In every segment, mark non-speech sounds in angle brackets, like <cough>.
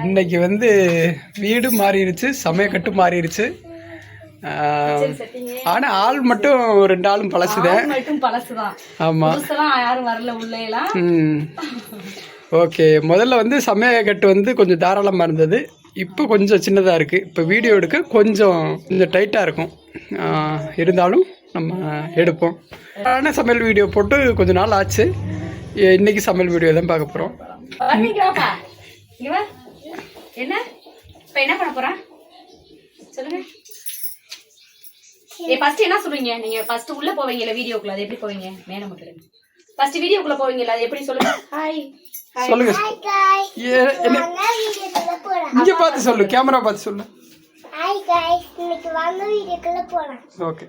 இன்னைக்கு வந்து வீடு மாறிடுச்சு சமயக்கட்டு மாறிடுச்சு ஆனா ஆள் மட்டும் ரெண்டு ஆளும் பழசுதேன் ஆமா. யாரும் வரல உள்ள எல்லாம் ம். ஓகே முதல்ல வந்து சமயக்கட்டு வந்து கொஞ்சம் தாராளமாக இருந்தது. இப்போ கொஞ்சம் சின்னதாக இருக்குது இப்போ வீடியோ எடுக்க கொஞ்சம் கொஞ்சம் டைட்டாக இருக்கும். இருந்தாலும் நம்ம எடுப்போம். ஆனால் சமையல் வீடியோ போட்டு கொஞ்ச நாள் ஆச்சு. இன்னைக்கு சமையல் வீடியோ தான் பார்க்க போகிறோம் என்ன? இப்ப என்ன பண்ண போறா? சொல்லுங்க. ஏ ஃபர்ஸ்ட் என்ன சொல்றீங்க? நீங்க ஃபர்ஸ்ட் உள்ள போவீங்கல்ல வீடியோக்குள்ள அது எப்படி போவீங்க? மேல மட்டும் ஃபர்ஸ்ட் வீடியோக்குள்ள போவீங்கல்ல அது எப்படி சொல்லுங்க? ஹாய் சொல்லுங்க. இங்கே பார்த்து சொல்லு கேமரா பார்த்து சொல்லு. ஹாய் காய்ஸ் இன்னைக்கு வாங்க வீடியோக்குள்ள போலாம் ஓகே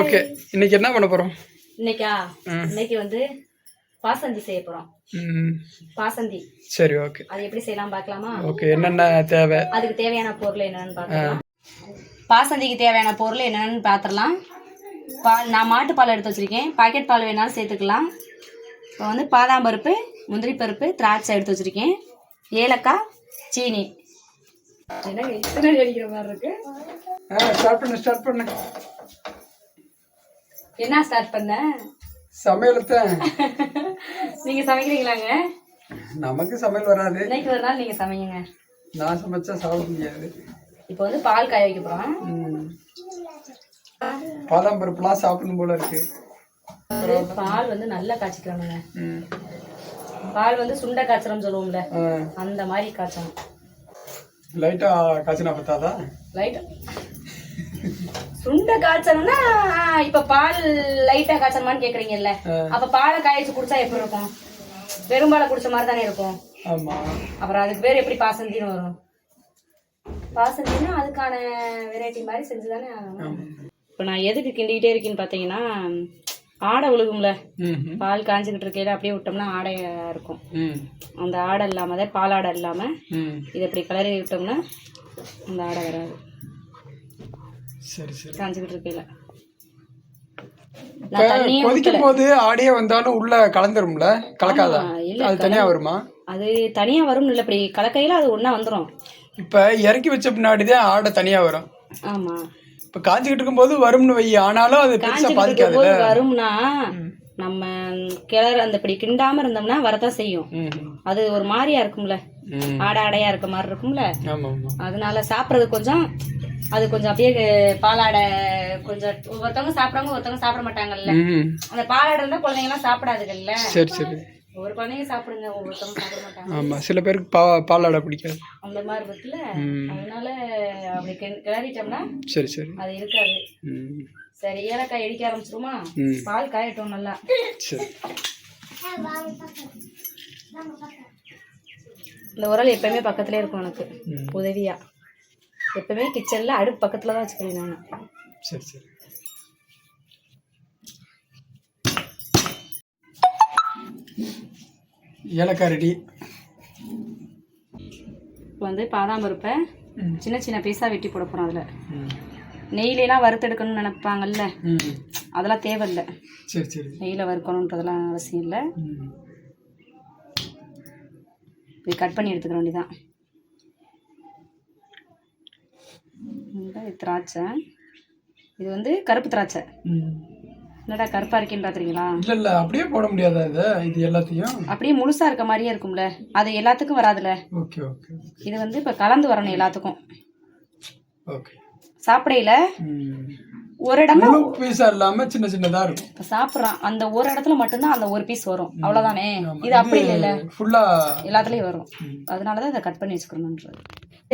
ஓகே இன்னைக்கு என்ன பண்ண போகிறோம் இன்னைக்கா? இன்னைக்கு வந்து பாசந்தி செய்ய போறோம். ம் பாசந்தி. சரி ஓகே. அது எப்படி செய்யலாம் பார்க்கலாமா? ஓகே என்னென்ன தேவை? அதுக்கு தேவையான பொருள் என்னன்னு பார்க்கலாம். பாசந்திக்கு தேவையான பொருள் என்னென்னு பார்த்துடலாம். பால் நான் மாட்டு பால் எடுத்து வச்சிருக்கேன். பாக்கெட் பால் வேணாலும் சேர்த்துக்கலாம். இப்போ வந்து பாதாம் பருப்பு முந்திரி பருப்பு திராட்சை எடுத்து வச்சிருக்கேன். ஏலக்காய் சீனி. என்ன இத்தனை அடிக்கிற மாதிரி இருக்கு? ஆ ஸ்டார்ட் பண்ணு ஸ்டார்ட் பண்ணு. என்ன ஸ்டார்ட் பண்ண? சமையலத்தை <laughs> நீங்க சமைக்கிறீங்களாங்க? நமக்கு சமையல் வராது. இன்னைக்கு ஒரு நாள் நீங்க சமைங்க. நான் சமைச்சா சாப்பிட முடியாது. இப்போ வந்து பால் காய வைக்க போறோம். பாதாம் பருப்புலாம் சாப்பிடணும் போல இருக்கு. பால் வந்து நல்லா காய்ச்சிக்கணுங்க. ம். பால் வந்து சுண்டை காய்ச்சறோம்னு சொல்லுவோம்ல. அந்த மாதிரி காய்ச்சணும். லைட்டா காய்ச்சினா பத்தாதா? லைட் சுண்ட காய்ச்சணும்னா இப்ப பால் லைட்டா காய்ச்சணுமான்னு கேக்குறீங்கல்ல. அப்ப பாலை காய வச்சு குடிச்சா எப்படி இருக்கும்? பெரும்பாலை குடிச்ச மாதிரி தானே இருக்கும். ஆமா. அப்புறம் அதுக்கு பேர் எப்படி பாசந்தின்னு வரும்? பாசந்தின்னா அதுக்கான வெரைட்டி மாதிரி செஞ்சுதானே ஆகணும். இப்போ நான் எதுக்கு கிண்டிக்கிட்டே இருக்கேன்னு பார்த்தீங்கன்னா ஆடை உழுகும்ல. ம் பால் காஞ்சிக்கிட்டு இருக்கையில அப்படியே விட்டோம்னா ஆடையா இருக்கும். ம். அந்த ஆடை இல்லாம தான் பால் ஆடை இல்லாம ம். இதை இப்படி கிளறி விட்டோம்னா அந்த ஆடை வராது. சரி சரி. காஞ்சிக்கிட்டு இருக்கையில. கொதிக்கும் போது ஆடியே வந்தாலும் உள்ள கலந்துரும்ல? கலக்காதா? அது தனியா வருமா? அது தனியா வரும் இல்ல இப்படி கலக்கையில அது ஒண்ணா வந்துரும். இப்ப இறக்கி வச்ச பின்னாடி தான் ஆடை தனியா வரும். ஆமா. இப்ப காய்ச்சிக்கிட்டு இருக்கும்போது வரும்னு வை ஆனாலும் அது பெருசா காஞ்சிக்கிட்டு பாதிக்காது வரும்னா நம்ம கிளற அந்த இப்படி கிண்டாம இருந்தோம்னா வரதான் செய்யும். அது ஒரு மாதிரியா இருக்கும்ல. ஆடை ஆடையா இருக்க மாதிரி இருக்கும்ல. அதனால சாப்பிட்றது கொஞ்சம் அது கொஞ்சம் அப்படியே பாலாடை கொஞ்சம் ஒவ்வொருத்தவங்க சாப்பிடுறவங்க ஒருத்தவங்க சாப்பிட மாட்டாங்கல்ல. அந்த பாலாடை இருந்தா குழந்தைங்க எல்லாம் சாப்பிடாதுங்கல்ல சரி சரி. ஒரு குழந்தைங்க சாப்பிடுங்க ஒவ்வொருத்தவங்க சாப்பிட மாட்டாங்க. ஆமா சில பேருக்கு பா பாலாடை பிடிக்காது. அந்த மாதிரி இருக்குல்ல. அதனால அப்படி கிளறிட்டோம்னா சரி சரி. அது இருக்காது. சரி ஏலக்காய் இடிக்க ஆரம்பிச்சிருமா. பால் காயட்டும் நல்லா. சரி. இந்த உரல் எப்பயுமே பக்கத்துலயே இருக்கும் எனக்கு. ம். எப்பவுமே கிச்சன்ல அடுப்பு பக்கத்துல தான் வச்சுக்கிறேன் நான். சரி சரி. ஏலக்காய் ரெடி. இப்போ வந்து பாதாம் பருப்பை. சின்ன சின்ன பீஸா வெட்டி போட போறோம் அதுல. நெய்லாம் வறுத்தெடுக்கணும்னு நினைப்பாங்கல்ல. அதெல்லாம் தேவையில்லை. சரி சரி. நெய்யில் வறுக்கணுன்றதெல்லாம் அவசியம் இல்லை. இப்படி கட் பண்ணி எடுத்துக்க வேண்டியதான் இந்த திராட்சை. இது வந்து கருப்பு திராட்சை. என்னடா கருப்பா இருக்கேன்னு பாக்குறீங்களா? இல்ல இல்ல அப்படியே போட முடியாதா இது? இது எல்லாத்தையும்? அப்படியே முழுசா இருக்க மாதிரியே இருக்கும்ல. அது எல்லாத்துக்கும் வராதுல ஓகே ஓகே இது வந்து இப்ப கலந்து வரணும் எல்லாத்துக்கும். ஓகே. சாப்பிடையில ஒரு இடமா பீஸா இல்லாம சின்ன சின்னதா இருக்கும். இப்ப சாப்பிடுறான். அந்த ஒரு இடத்துல மட்டும்தான் அந்த ஒரு பீஸ் வரும். அவ்வளவுதானே? இது அப்படி இல்லைல்ல. ஃபுல்லா எல்லாத்துலயும் வரும். அதனாலதான் இதை கட் பண்ணி வச்சுக்கணுன்றது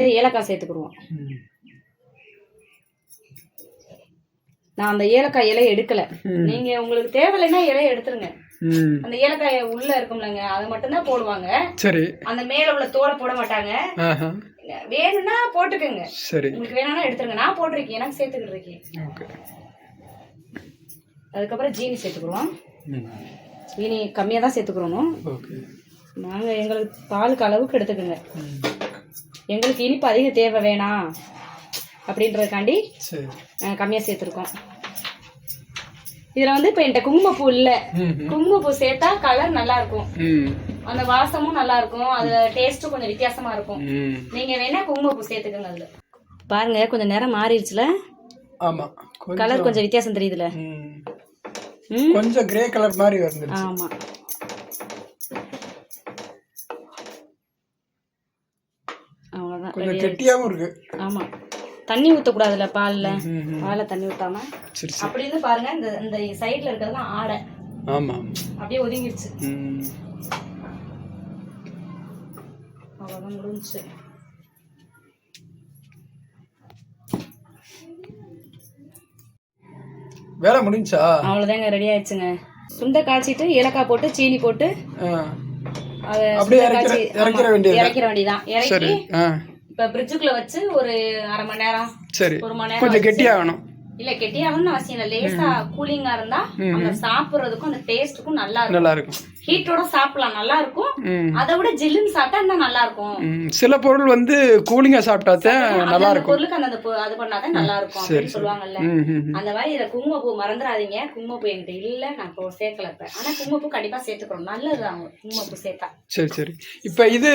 இது ஏலக்காய் சேர்த்துக்குருவோம் நான் அந்த ஏலக்காய் இலையை எடுக்கல. நீங்க உங்களுக்கு தேவையில்லைன்னா இலையை எடுத்துருங்க. அந்த ஏலக்காய் உள்ள இருக்கும்லங்க அது மட்டும்தான் போடுவாங்க. சரி. அந்த மேல உள்ள தோலை போட மாட்டாங்க. வேணும்னா போட்டுக்கோங்க. சரி. உங்களுக்கு வேணும்னா எடுத்துருங்க. நான் போட்டிருக்கேன். எனக்கு சேர்த்துக்கிட்டு இருக்கேன். அதுக்கப்புறம் ஜீனி சேர்த்துக்குருவோம் ஜீனி கம்மியாக தான் சேர்த்துக்கிறோம். நாங்கள் எங்களுக்கு பாலுக்கு அளவுக்கு எடுத்துக்கோங்க. எங்களுக்கு இனிப்பு அதிகம் தேவை வேணாம். அப்படின்றதுக்காண்டி சரி. கம்மியாக சேர்த்துருக்கோம். இதுல வந்து இப்ப என்கிட்ட குங்குமப்பூ இல்ல. குங்குமப்பூ சேர்த்தா கலர் நல்லா இருக்கும் ம். அந்த வாசமும் நல்லா இருக்கும் அது டேஸ்ட்டும் கொஞ்சம் வித்தியாசமா இருக்கும். ம். நீங்க வேணா குங்குமப்பூ சேர்த்துக்கோங்க அதுல. பாருங்க கொஞ்சம் நேரம் மாறிடுச்சுல? கொஞ்சம் கலர் கொஞ்சம் வித்தியாசம் தெரியுதுல? கொஞ்சம் கிரே கலர் மாதிரி வந்துருச்சு ஆமா. அவ்வளவுதான். கொஞ்சம் கெட்டியாகவும் இருக்கு. ஆமா. தண்ணி ஊத்தக்கூடாதுல பால்ல. பால்ல தண்ணி ஊத்தாம? அப்படின்னு பாருங்க இந்த இந்த சைடுல இருக்கிறதுலாம் ஆடை ஆமாம் அப்படியே ஒதுங்கிடுச்சு ம். அவ்வளவுதான் முடிஞ்சுச்சு. வேலை முடிஞ்சா? அவ்வளவுதாங்க ரெடி ஆயிடுச்சுங்க. சுண்டை காய்ச்சிட்டு ஏலக்காய் போட்டு சீனி போட்டு அதை அப்படியே இறக்கிற- வேண்டியதான் இறக்கி இப்ப ஃப்ரிட்ஜுக்குள்ள வச்சு ஒரு அரை மணி நேரம் சரி. ஒரு மணி நேரம் கொஞ்சம் கெட்டியாகணும். இல்ல கெட்டியாகணும்னு அவசியம் இல்ல. லேசா கூலிங்கா இருந்தா அந்த சாப்பிடுறதுக்கும் அந்த டேஸ்ட்டுக்கும் நல்லா இருக்கும். நல்லா இருக்கும் ஹீட்டோட சாப்பிடலாம் நல்லா இருக்கும். அதை விட ஜில்லுன்னு சாப்பிட்டா இன்னும் நல்லா இருக்கும். சில பொருள் வந்து கூலிங்காக சாப்பிட்டாதான் நல்லா இருக்கும். பொருளுக்கு அந்த அது பண்ணாதான் நல்லா இருக்கும் அப்படின்னு சொல்லுவாங்கல்ல. அந்த மாதிரி இதுல குங்குமப்பூ மறந்துடாதீங்க. குங்குமப்பூ என்கிட்ட இல்ல நான் இப்போ சேர்க்கல இப்ப. ஆனா குங்குமப்பூ கண்டிப்பா சேர்த்துக்கணும். நல்லது அவங்க குங்குமப்பூ சேர்த்தா. சரி சரி. இப்போ இது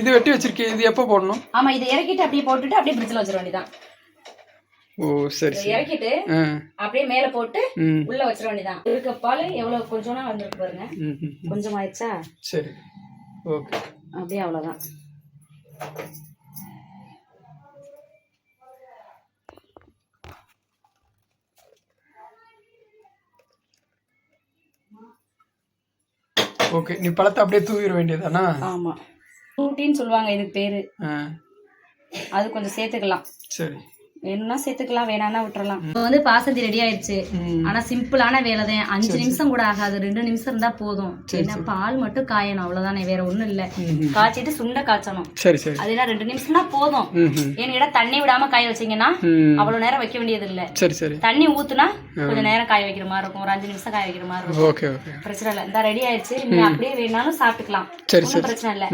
இது வெட்டி வச்சிருக்கேன் இது எப்போ போடணும்? ஆமா இதை இறக்கிட்டு அப்படியே போட்டுட்டு அப்படியே ஃப்ரிட்ஜ்ல வச்சிட வேண்டியதான் ஓ சரி இறக்கிட்டு அப்படியே மேல போட்டு உள்ள வச்சிட வேண்டியதான் இருக்க பால் எவ்வளவு கொஞ்சமா வந்திருக்கு பாருங்க. கொஞ்சம் ஆயிடுச்சா சரி. ஓகே. அப்படியே அவ்வளவுதான். ஓகே நீ பழத்தை அப்படியே தூவிட வேண்டியதானா ஆமா. ஃப்ரூட்டின்னு சொல்லுவாங்க இதுக்கு பேரு. அது கொஞ்சம் சேர்த்துக்கலாம். சரி. வேணும்னா சேர்த்துக்கலாம் வேணாம்னா விட்டுறலாம். இப்போ வந்து பாசந்தி ரெடி ஆயிடுச்சு ஆனா சிம்பிளான வேலை தான் அஞ்சு நிமிஷம் கூட ஆகாது. ரெண்டு நிமிஷம் இருந்தா போதும். என்ன பால் மட்டும் காயணும். அவ்வளவுதானே வேற ஒண்ணும் இல்ல. காய்ச்சிட்டு சுண்டை காய்ச்சணும். சரி சரி. அது என்ன ரெண்டு நிமிஷம்னா போதும். ஏன்னு தண்ணி விடாம காய வச்சீங்கன்னா அவ்வளவு நேரம் வைக்க வேண்டியது இல்ல சரி சரி. தண்ணி ஊத்துனா கொஞ்சம் நேரம் காய வைக்கிற மாதிரி இருக்கும். ஒரு அஞ்சு நிமிஷம் காய வைக்கிற மாதிரி இருக்கும். Okay okay. பிரச்சனை இல்ல. இந்த ரெடி ஆயிடுச்சு நீங்க அப்படியே வேணாலும் சாப்பிட்டுக்கலாம். சரி ஒண்ணும் பிரச்சனை இல்ல.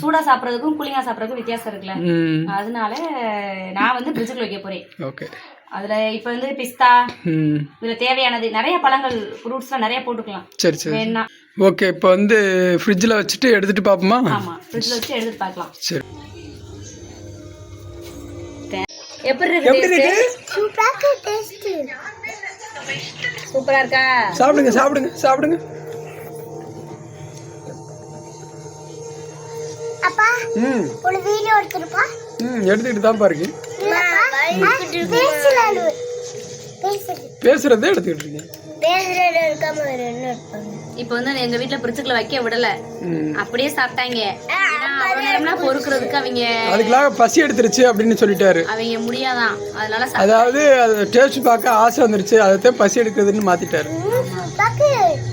சூடா சாப்பிடறதுக்கும் கூலிங்கா சாப்பிடறதுக்கும் வித்தியாசம் இருக்குல்ல. அதனால நான் வந்து ஃப்ரிட்ஜுக்குள்ள வைக்க போறேன் ஓகே. அதுல இப்ப வந்து பிஸ்தா ம். இதுல தேவையானது நிறைய பழங்கள் ஃப்ரூட்ஸ்லாம் நிறைய போட்டுக்கலாம். சரி சரி வேணா ஓகே இப்போ வந்து ஃப்ரிட்ஜில் வச்சுட்டு எடுத்துட்டு பார்ப்போமா ஆமா ஃப்ரிட்ஜ்ல வச்சு எடுத்து பார்க்கலாம் சரி. எப்படி இருக்கு taste? சூப்பராக டேஸ்ட் சூப்பரா இருக்கா? சாப்பிடுங்க சாப்பிடுங்க சாப்பிடுங்க. அப்பா ம். ஒரு வீடியோ எடுத்துருப்பா ம் எடுத்துக்கிட்டு தான் பாருங்க. பேசுறது பேசுறதே எடுத்துக்கிட்டு இருக்கேன் இப்போ வந்து எங்க வீட்ல ஃப்ரிட்ஜுக்குள்ள வைக்க விடல. அப்படியே சாப்பிட்டாங்க. பொறுக்கிறதுக்கு அவங்க அதுக்கெல்லாம் பசி எடுத்துருச்சு அப்படின்னு சொல்லிட்டாரு. அவங்க முடியாதான். அதனால அதாவது அது டேஸ்ட் பார்க்க ஆசை வந்துருச்சு. அதைத்தான் பசி எடுக்குதுன்னு மாத்திட்டாரு.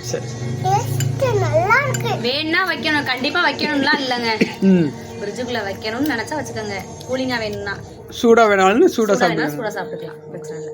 சரி. டேஸ்ட் நல்லா இருக்கு வேணும்னா வைக்கணும். கண்டிப்பா வைக்கணும்லாம் இல்லைங்க. ம். ஃப்ரிட்ஜுக்குள்ள வைக்கணும்னு நினைச்சா வச்சுக்கோங்க. கூலிங்கா வேணும்னா. சூடா வேணாலும் சூடா சூடா சாப்பிடுங்க வேணா சூடா சாப்பிட்டுக்கலாம். பிரச்சனை இல்லை.